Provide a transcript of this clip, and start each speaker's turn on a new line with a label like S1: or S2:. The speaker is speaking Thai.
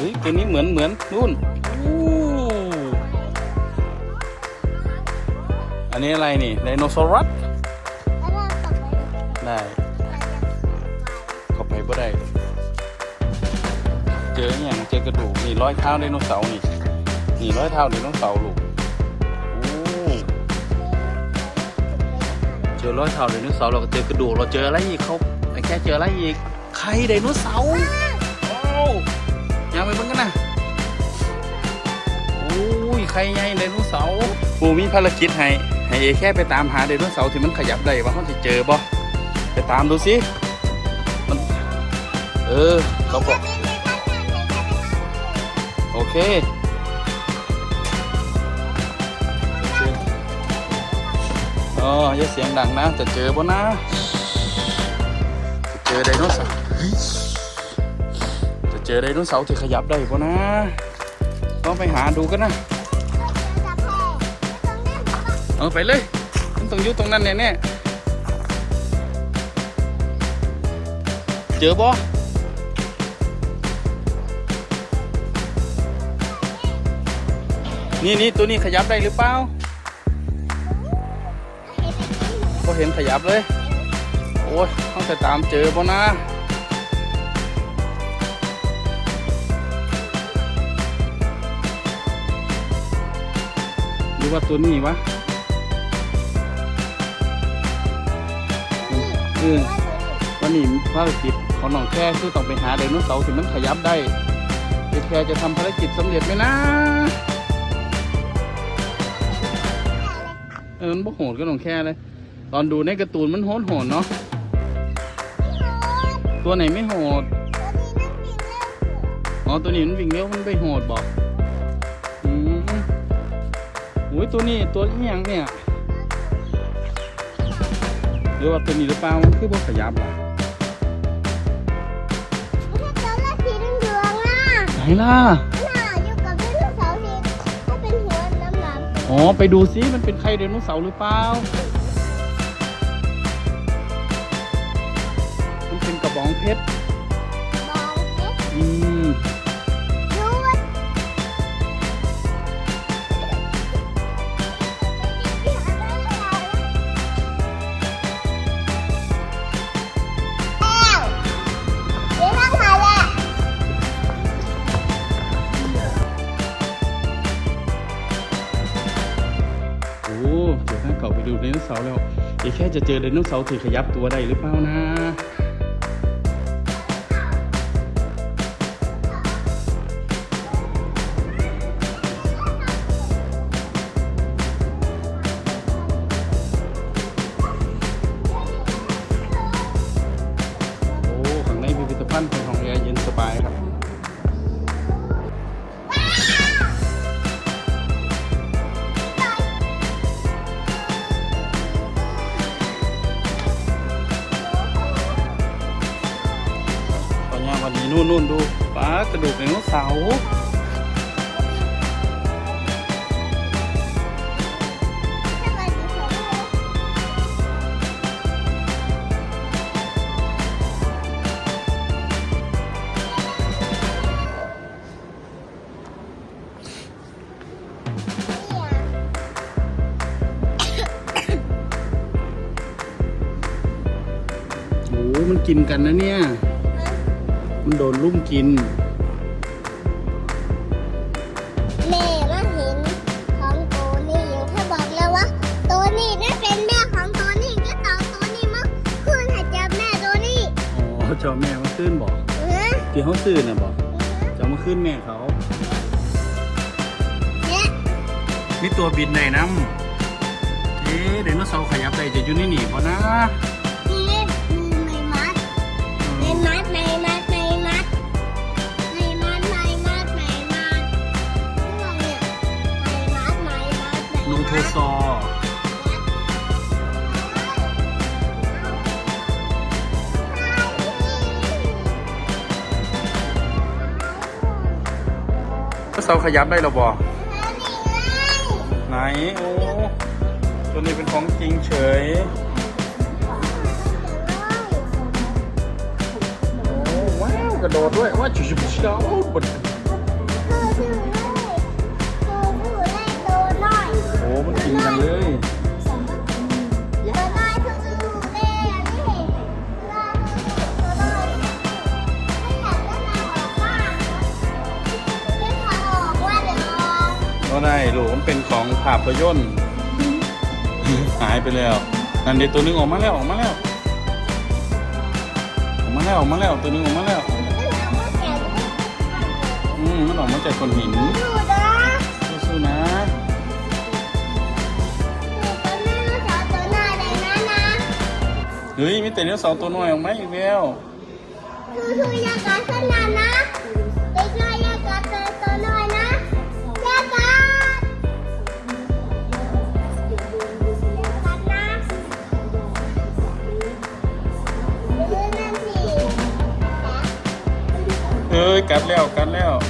S1: เฮ้ยตัวนี้เหมือนเหมือนนู่นอู้อันนี้อะไรนี่ไดโนเสาร์
S2: แล้วเราตกไปเลย
S1: ได้เข้าไปบ่ได้ เจออย่างเจอกระดูกนี่ร้อยเท้าไดโนเสาร์นี่นี่ร้อยเท้าไดโนเสาร์ลูกโอ้เจอร้อยเท้าไดโนเสาร์เราก็เจอกระดูกเราเจออะไรอีกเขาไอ้แค่เจออะไรอีกไข่ไดโนเสาร์โอ้ ยังไปเบิ่งกันนะโอ้ยไข่ใหญ่ไดโนเสาร์ปูมีภารกิจให้ให้เอแค่ไปตามหาไดโนเสาร์ที่มันขยับได้ว่าเขาจะเจอบ่ไปตามดูสิมันเออเขาบอกโอเคอ๋ออย่าเสียงดังนะ จะเจอบ่นะ จะเจอไดโนเสาร์ เฮ้ยจะเจอไดโนเสาร์ที่ขยับได้บ่นะต้องไปหาดูกันนะเอาไปเลยมันต้องอยู่ตรงนั้นแน่ๆเจอบ่นี่นี่ตัวนี้ขยับได้หรือเปล่าก็เห็นขยับเลย โอ้ยต้องไปตามเจอบ่นะ รือว่าตัวนี้วะเออวันนี้ภารกิจของน้องแค่คือต้องไปหาไดโนเสาร์ที่มันขยับได้เด็กแค่จะทำภารกิจสำเร็จไหมนะ เออมันบ่โหดก็น้องแค่เลย ตอนดูในการ์ตูนมันโหดโหดเนาะตัวไหนไม่โหดอ๋อตัวนี้มันวิ่งเร็วมันไปโหดบอก อุ้ยตัวนี้ตัวนี้ยังเนี่ยหรือว่าตัวนี้หรือเปล่ามันคือบ่ขยับล่ะไหนล่ะอ๋อไปดูซิมันเป็นไข่ไดโนเสาร์หรือเปล่ามันเป็นกระบองเพชรอืม เดี๋ยวท่าไปดูไดโนเสาร์แล้วเดี๋ยวแค่จะเจอไดโนเสาร์ที่ขยับตัวได้หรือเปล่านะ อนนี้นู่นนู่นดูปลากระดูกไดโนเสาร์โอ้มันกินกันนะเนี่ย มันโดนลุ่มกิน
S2: แม่มาเห็นของโตนี่อยู่ถ้าบอกแล้วว่าโตนี่นั่นเป็นแม่ของโตนี่ก็ตองโตนี่มาคืนให้จับแม่โตนี่
S1: อ๋อเจ้าแม่มาขึ้นบอก
S2: เออ
S1: ที่เขาซื้อน่ะบอกเจ้ามาขึ้นแม่เขา
S2: เนี่ย
S1: มีตัวบินได้น้ำเอ๊ะไดโนเสาร์ขยับได้จะอยู่ในนี่พอนะ
S2: นี่คือไม่มัดไม่มัดไม่มัดไม่มัด
S1: โทซอเสาขยับได้หรอบอไหน โอ้ ตัวนี้เป็นของจริงเฉย โอ้ ว้าว กระโดดด้วย ว่าชิชิชิชิโอ้บิงจังเลยก็ได้หลวมเป็นของภาพยนต์หายไปแล้ว นั่นเด็กตัวนึงออกมาแล้วออกมาแล้ว ออกมาแล้วออกมาแล้วตัวนึงออกมาแล้ว อืมมันออกมาจากคนหินสู้ๆ
S2: นะ
S1: เฮ้ยมีแต่เนื้อเสาร์ตัวน้อยออกมาอีกแล้ว
S2: คือคือยากาศนานนะเด็กน้อยยากาศตัวตัวน้อยนะยากาศยากาศนะคือนั่นสิ
S1: เอ้ยกัดแล้วกัดแล้ว
S2: เ